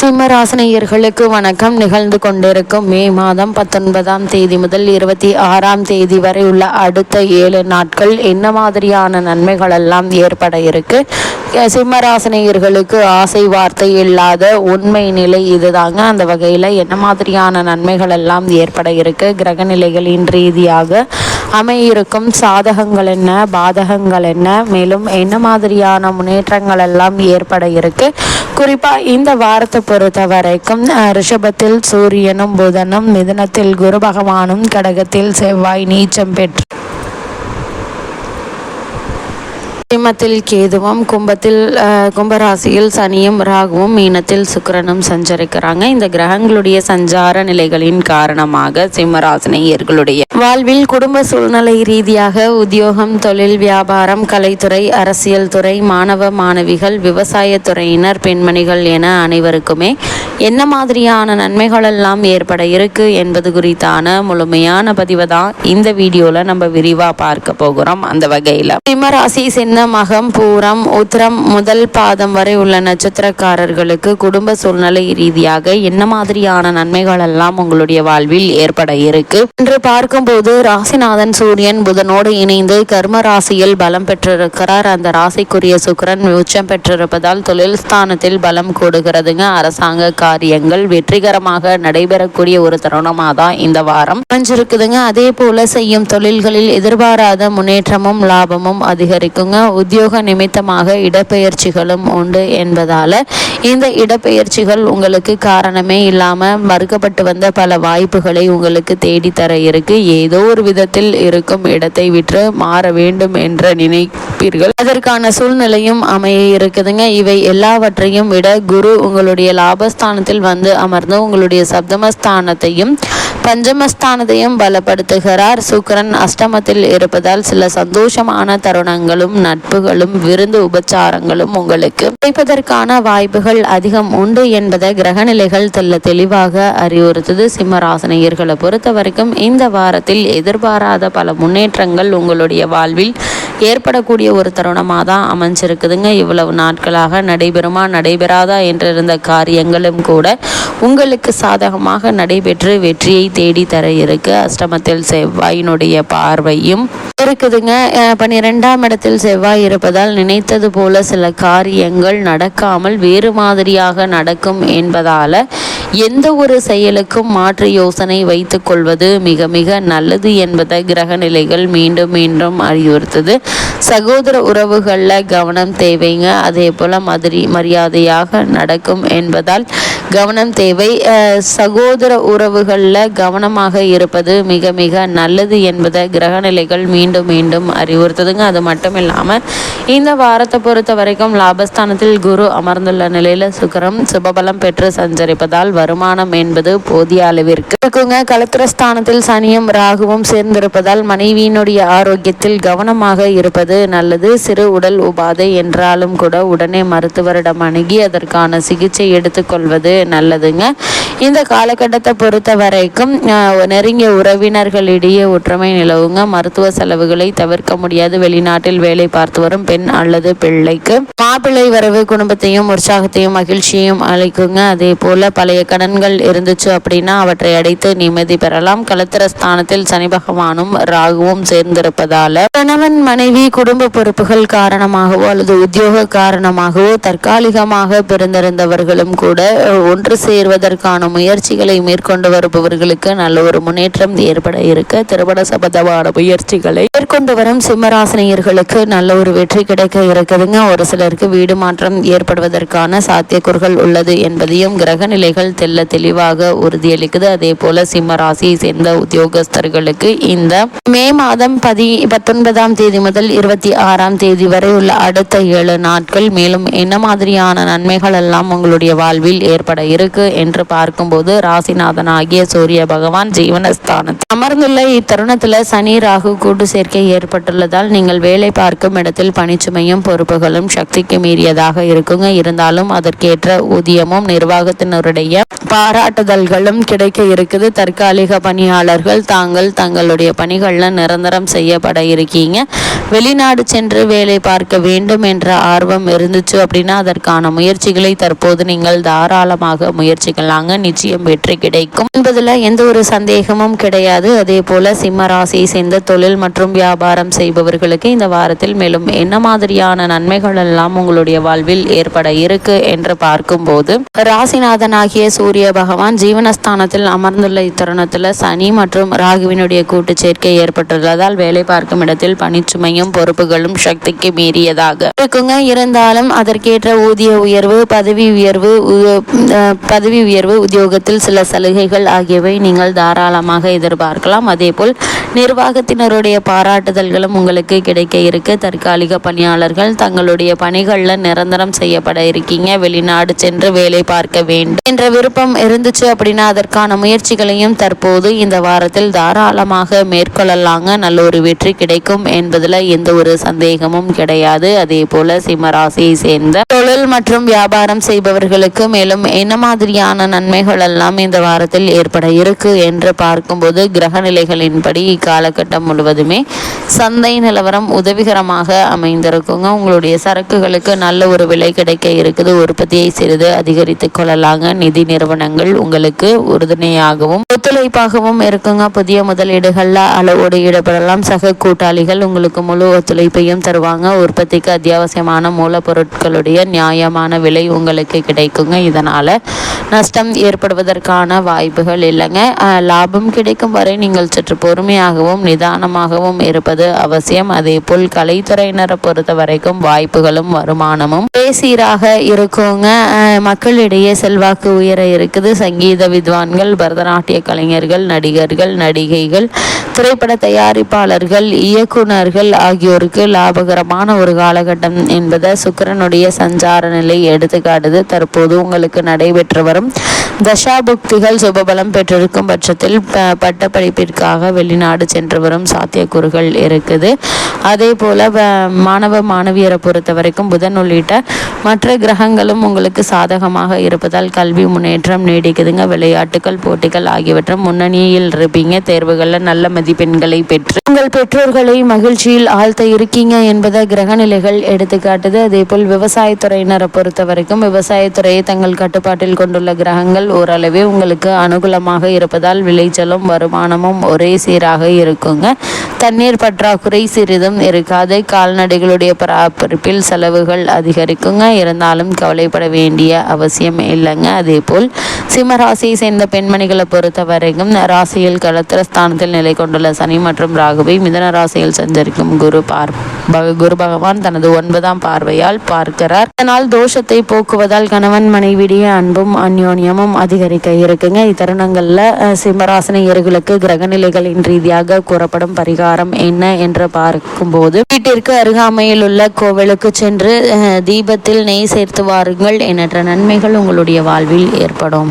சிம்மராசனையர்களுக்கு வணக்கம். நிகழ்ந்து கொண்டிருக்கும் மே மாதம் பத்தொன்பதாம் தேதி முதல் இருபத்தி ஆறாம் தேதி வரை உள்ள அடுத்த ஏழு நாட்கள் என்ன மாதிரியான நன்மைகள் எல்லாம் ஏற்பட இருக்கு? சிம்மராசனையர்களுக்கு ஆசை வார்த்தை இல்லாத உண்மை நிலை இதுதாங்க. அந்த வகையில் என்ன மாதிரியான நன்மைகள் எல்லாம் ஏற்பட இருக்கு? கிரக நிலைகளின் ரீதியாக அமையிருக்கும் சாதகங்கள் என்ன பாதகங்கள் என்ன மேலும் என்ன மாதிரியான முன்னேற்றங்கள் எல்லாம் ஏற்பட இருக்கு. குறிப்பா இந்த வாரத்தை பொறுத்த வரைக்கும் ரிஷபத்தில் சூரியனும் புதனும் மிதனத்தில் குரு பகவானும் கடகத்தில் செவ்வாய் நீச்சம் பெற்று சிம்மத்தில் கேதுவும் கும்பத்தில் கும்பராசியில் சனியும் ராகுவும் மீனத்தில் சுக்கரனும் சஞ்சரிக்கிறாங்க. இந்த கிரகங்களுடைய சஞ்சார நிலைகளின் காரணமாக சிம்மராசினியர்களுடைய வாழ்வில் குடும்ப சூழ்நிலை ரீதியாக உத்தியோகம் தொழில் வியாபாரம் கலைத்துறை அரசியல் துறை மாணவ மாணவிகள் விவசாயத்துறையினர் பெண்மணிகள் என அனைவருக்குமே என்ன மாதிரியான நன்மைகள் எல்லாம் ஏற்பட இருக்கு என்பது குறித்தான முழுமையான பதிவு தான் இந்த வீடியோவில் நம்ம விரிவாக பார்க்க போகிறோம். அந்த வகையில் சிம்மராசி சின்ன மகம் பூரம் உத்திரம் முதல் பாதம் வரை உள்ள நட்சத்திரக்காரர்களுக்கு குடும்ப சூழ்நிலை ரீதியாக என்ன மாதிரியான நன்மைகள் எல்லாம் உங்களுடைய வாழ்வில் ஏற்பட இருக்கு? என்று பார்க்கும்போது ராசிநாதன் சூரியன் புதனோடு இணைந்து கர்ம ராசியில் பலம் பெற்றிருக்கிறார். அந்த ராசிக்குரிய சுக்கரன் உச்சம் பெற்றிருப்பதால் தொழில் ஸ்தானத்தில் பலம் கூடுகிறதுங்க. அரசாங்க காரியங்கள் வெற்றிகரமாக நடைபெறக்கூடிய ஒரு தருணமாக தான் இந்த வாரம் அமைஞ்சிருக்குதுங்க. அதே போல செய்யும் தொழில்களில் எதிர்பாராத முன்னேற்றமும் லாபமும் அதிகரிக்குங்க. உத்தியோக நிமித்தமாக இடப்பெயர்ச்சிகளும் உண்டு என்பதால இந்த இடப்பெயர்ச்சிகள் உங்களுக்கு காரணமே இல்லாமல் மறுக்கப்பட்டு வந்த பல வாய்ப்புகளை உங்களுக்கு தேடித்தர இருக்கு. ஏதோ ஒரு விதத்தில் இருக்கும் இடத்தை விற்று மாற வேண்டும் என்ற நினைப்பீர்கள். அதற்கான சூழ்நிலையும் அமைய இருக்குதுங்க. இவை எல்லாவற்றையும் விட குரு உங்களுடைய லாபஸ்தானத்தில் வந்து அமர்ந்து உங்களுடைய சப்தமஸ்தானத்தையும் பஞ்சமஸ்தானத்தையும் பலப்படுத்துகிறார். சுக்கரன் அஷ்டமத்தில் இருப்பதால் சில சந்தோஷமான தருணங்களும் நட்புகளும் விருந்து உபச்சாரங்களும் உங்களுக்கு கிடைப்பதற்கான வாய்ப்புகள் அதிகம் உண்டு என்பதை கிரகநிலைகள் தெல்ல தெளிவாக அறிவுறுத்துது சிம்மராசனையர்களை பொறுத்த வரைக்கும் இந்த வாரத்தில் எதிர்பாராத பல முன்னேற்றங்கள் உங்களுடைய வாழ்வில் ஏற்படக்கூடிய ஒரு தருணமாக தான் அமைஞ்சிருக்குதுங்க. இவ்வளவு நாட்களாக நடைபெறுமா நடைபெறாதா என்றிருந்த காரியங்களும் கூட உங்களுக்கு சாதகமாக நடைபெற்று வெற்றியை தேடி தர இருக்கு. அஷ்டமத்தில் செவ்வாயினுடைய பார்வையும் இருக்குதுங்க. பன்னிரெண்டாம் இடத்தில் செவ்வாய் இருப்பதால் நினைத்தது போல சில காரியங்கள் நடக்காமல் வேறு மாதிரியாக நடக்கும் என்பதால எந்த ஒரு செயலுக்கும் மாற்று யோசனை வைத்துக் கொள்வது மிக மிக நல்லது என்பதை கிரக நிலைகள் மீண்டும் மீண்டும் அறிவுறுத்துது. சகோதர உறவுகளில் கவனம் தேவைங்க. அதே போல் மாதிரி மரியாதையாக நடக்கும் என்பதால் கவனம் தேவை. சகோதர உறவுகளில் கவனமாக இருப்பது மிக மிக நல்லது என்பதை கிரகநிலைகள் மீண்டும் மீண்டும் அறிவுறுத்துதுங்க. அது மட்டும் இல்லாமல் இந்த வாரத்தை பொறுத்த வரைக்கும் லாபஸ்தானத்தில் குரு அமர்ந்துள்ள நிலையில் சுக்கரம் சுபபலம் பெற்று சஞ்சரிப்பதால் வருமானம் என்பது போதிய அளவிற்கு இருக்குங்க. கலத்திரஸ்தானத்தில் சனியும் ராகுவும் சேர்ந்திருப்பதால் மனைவியினுடைய ஆரோக்கியத்தில் கவனமாக இருப்பது நல்லது. சிறு உடல் உபாதை என்றாலும் கூட உடனே மருத்துவரிடம் அணுகி அதற்கான சிகிச்சை எடுத்துக்கொள்வது நல்லதுங்க. இந்த காலகட்டத்தை பொறுத்த வரைக்கும் நெருங்கிய உறவினர்களிடையே ஒற்றுமை நிலவுங்க. மருத்துவ செலவுகளை தவிர்க்க முடியாது. வெளிநாட்டில் வேலை பார்த்து வரும் பெண் அல்லது பிள்ளைக்கு மாப்பிள்ளை வரவு குடும்பத்தையும் உற்சாகத்தையும் மகிழ்ச்சியையும் அளிக்குங்க. அதே போல பழைய கடன்கள் இருந்துச்சு அப்படின்னா அவற்றை அடைத்து நிம்மதி பெறலாம். கலத்திர ஸ்தானத்தில் சனி பகவானும் ராகுவும் சேர்ந்திருப்பதால கணவன் மனைவி குடும்ப பொறுப்புகள் காரணமாகவோ அல்லது உத்தியோக காரணமாகவோ தற்காலிகமாக பிறந்திருந்தவர்களும் கூட ஒன்று சேர்வதற்கான முயற்சிகளை மேற்கொண்டு வருபவர்களுக்கு நல்ல ஒரு முன்னேற்றம் ஏற்பட இருக்க திருமண சம்பந்தமான முயற்சிகளை மேற்கொண்டு வரும் சிம்மராசினியர்களுக்கு நல்ல ஒரு வெற்றி கிடைக்க இருக்குதுங்க. ஒரு சிலருக்கு வீடு மாற்றம் ஏற்படுவதற்கான சாத்தியக்கூறுகள் உள்ளது என்பதையும் கிரக நிலைகள் தெல்ல தெளிவாக உறுதியளிக்குது. அதே போல சிம்மராசியை சேர்ந்த உத்தியோகஸ்தர்களுக்கு இந்த மே மாதம் பதி பத்தொன்பதாம் தேதி முதல் இருபத்தி ஆறாம் தேதி வரை உள்ள அடுத்த ஏழு நாட்கள் மேலும் என்ன மாதிரியான நன்மைகள் எல்லாம் உங்களுடைய வாழ்வில் ஏற்பட இருக்கு என்று பார்க்கும்போது ராசிநாதன் ஆகிய சூரிய பகவான் ஜீவனஸ்தானத்தில். அமர்ந்துள்ள இத்தருணத்தில் சனி ராகு கூட்டு சேர்க்கை ஏற்பட்டுள்ளதால் நீங்கள் வேலை பார்க்கும் இடத்தில் பணிச்சுமையும் பொறுப்புகளும் சக்திக்கு மீறியதாக இருக்குங்க. இருந்தாலும் அதற்கேற்ற ஊதியமும் நிர்வாகத்தினருடைய பாராட்டுதல்களும் கிடைக்க இருக்குது. தற்காலிக பணியாளர்கள் தாங்கள் தங்களுடைய பணிகளில் நிரந்தரம் செய்யப்பட இருக்கீங்க. வெளிநாடு சென்று வேலை பார்க்க வேண்டும் என்ற ஆர்வம் இருந்துச்சு அப்படின்னா அதற்கான முயற்சிகளை தற்போது நீங்கள் தாராளமாக முயற்சிக்கலாங்க நிச்சயம் வெற்றி கிடைக்கும். என்பதில் எந்த ஒரு சந்தேகமும் கிடையாது. அதே போல சிம்ம ராசியை சேர்ந்த தொழில் மற்றும் வியாபாரம் செய்பவர்களுக்கு இந்த வாரத்தில் மேலும் என்ன மாதிரியான நன்மைகள் எல்லாம் உங்களுடைய வாழ்வில் ஏற்பட இருக்கு என்று பார்க்கும்போது ராசிநாதன் ஆகிய சூரிய பகவான் ஜீவனஸ்தானத்தில் அமர்ந்துள்ள இத்தருணத்தில் சனி மற்றும் ராகுவினுடைய கூட்டு சேர்க்கை ஏற்பட்டுள்ளதால் வேலை பார்க்கும் இடத்தில் பணிச்சுமையும் பொறுப்புகளும் சக்திக்கு மீறியதாக இருக்குங்க. இருந்தாலும் அதற்கேற்ற ஊதிய உயர்வு பதவி உயர்வு பதவி உயர்வு உத்தியோகத்தில் சில சலுகைகள் ஆகியவை நீங்கள் தாராளமாக எதிர்பார்க்கலாம். அதேபோல் நிர்வாகத்தினருடைய பாராட்டுதல்களும் உங்களுக்கு கிடைக்க இருக்கு. தற்காலிக பணியாளர்கள் தங்களுடைய பணிகளில் நிரந்தரம் செய்யப்பட இருக்கீங்க. வெளிநாடு சென்று வேலை பார்க்க வேண்டும் என்ற விருப்பம் இருந்துச்சு அப்படின்னா அதற்கான முயற்சிகளையும் தற்போது இந்த வாரத்தில் தாராளமாக மேற்கொள்ளலாங்க. நல்ல ஒரு வெற்றி கிடைக்கும் என்பதில் எந்த ஒரு சந்தேகமும் கிடையாது. அதே போல சிம்மராசியை சேர்ந்த தொழில் மற்றும் வியாபாரம் செய்பவர்களுக்கு மேலும் என்ன மாதிரியான நன்மைகள் எல்லாம் இந்த வாரத்தில் ஏற்பட இருக்கு என்று பார்க்கும்போது கிரக நிலைகளின்படி இக்காலகட்டம் முழுவதுமே சந்தை நிலவரம் உதவிகரமாக அமைந்திருக்குங்க. உங்களுடைய சரக்குகளுக்கு நல்ல ஒரு விலை கிடைக்க இருக்குது. உற்பத்தியை சிறிது அதிகரித்து கொள்ளலாங்க. நிதி நிறுவனங்கள் உங்களுக்கு உறுதுணையாகவும் ஒத்துழைப்பாகவும் இருக்குங்க. புதிய முதலீடுகள்ல அளவோடு ஈடுபடலாம். சக கூட்டாளிகள் உங்களுக்கு முழு ஒத்துழைப்பையும் தருவாங்க. உற்பத்திக்கு அத்தியாவசியமான மூலப்பொருட்களுடைய நியாயமான விலை உங்களுக்கு கிடைக்குங்க. இதனால் நஷ்டம் ஏற்படுவதற்கான வாய்ப்புகள் இல்லைங்க. லாபம் கிடைக்கும் வரை நீங்கள் சற்று பொறுமையாகவும் நிதானமாகவும் இருப்பது அவசியம். அதே போல் கலைத்துறையினரை பொறுத்த வரைக்கும் வாய்ப்புகளும் வருமானமும் பேசீராக இருக்குங்க. மக்களிடையே செல்வாக்கு உயர இருக்குது. சங்கீத வித்வான்கள் பரதநாட்டிய கலைஞர்கள் நடிகர்கள் நடிகைகள் திரைப்பட தயாரிப்பாளர்கள் இயக்குனர்கள் ஆகியோருக்கு லாபகரமான ஒரு காலகட்டம் என்பதை சுக்கரனுடைய சஞ்சார நிலை எடுத்துக்காட்டுது. தற்போது உங்களுக்கு நடைபெற்று வரும் தசாபுக்திகள் சுபபலம் பெற்றிருக்கும் பட்சத்தில் பட்ட படிப்பிற்காக வெளிநாடு சென்று வரும் சாத்தியக்கூறுகள் இருக்குது. அதே போல மாணவ மாணவியரை பொறுத்த வரைக்கும் புதன் உள்ளிட்ட மற்ற கிரகங்களும் உங்களுக்கு சாதகமாக இருப்பதால் கல்வி முன்னேற்றம் நீடிக்குதுங்க. விளையாட்டுகள் போட்டிகள் ஆகியவற்றும் முன்னணியில் இருப்பீங்க. தேர்வுகளில் நல்ல மதிப்பெண்களை பெற்று உங்கள் பெற்றோர்களை மகிழ்ச்சியில் ஆழ்த்த இருக்கீங்க என்பதை கிரகநிலைகள் எடுத்துக்காட்டுது. அதே போல் விவசாயத்துறையினரை பொறுத்த வரைக்கும் விவசாயத்துறையை தங்கள் கட்டுப்பாடு கட்டுப்பாட்டில் கொண்டுள்ள கிரகங்கள் ஓரளவே உங்களுக்கு அனுகூலமாக இருப்பதால் விளைச்சலும் வருமானமும் ஒரே சீராக இருக்குங்க. தண்ணீர் பற்றாக்குறை சிறிதும் இருக்காது. கால்நடைகளுடைய பராமரிப்பில் செலவுகள் அதிகரிக்குங்க. இருந்தாலும் கவலைப்பட வேண்டிய அவசியம் இல்லைங்க. அதே போல் சிம்ம ராசியை சேர்ந்த பெண்மணிகளை பொறுத்த வரைக்கும் ராசியில் கலத்திர ஸ்தானத்தில் நிலை கொண்டுள்ள சனி மற்றும் ராகுவை மிதன ராசியில் சஞ்சரிக்கும் குரு பார் பக- குரு பகவான் தனது ஒன்பதாம் பார்வையால் பார்க்கிறார். இதனால் தோஷத்தை போக்குவதால் கணவன் மனைவிடைய அன்பும் அந்யோன்யமும் அதிகரிக்க இருக்குங்க. இத்தருணங்களில் அஹ், சிம்மராசினியர்களுக்கு கிரகநிலைகளின் ரீதியாக கூறப்படும் பரிகாரம் என்ன என்று பார்க்கும்போது வீட்டிற்கு அருகாமையில் உள்ள கோவிலுக்கு சென்று தீபத்தில் நெய் சேர்த்து வாருங்கள் எண்ணற்ற நன்மைகள் உங்களுடைய வாழ்வில் ஏற்படும்.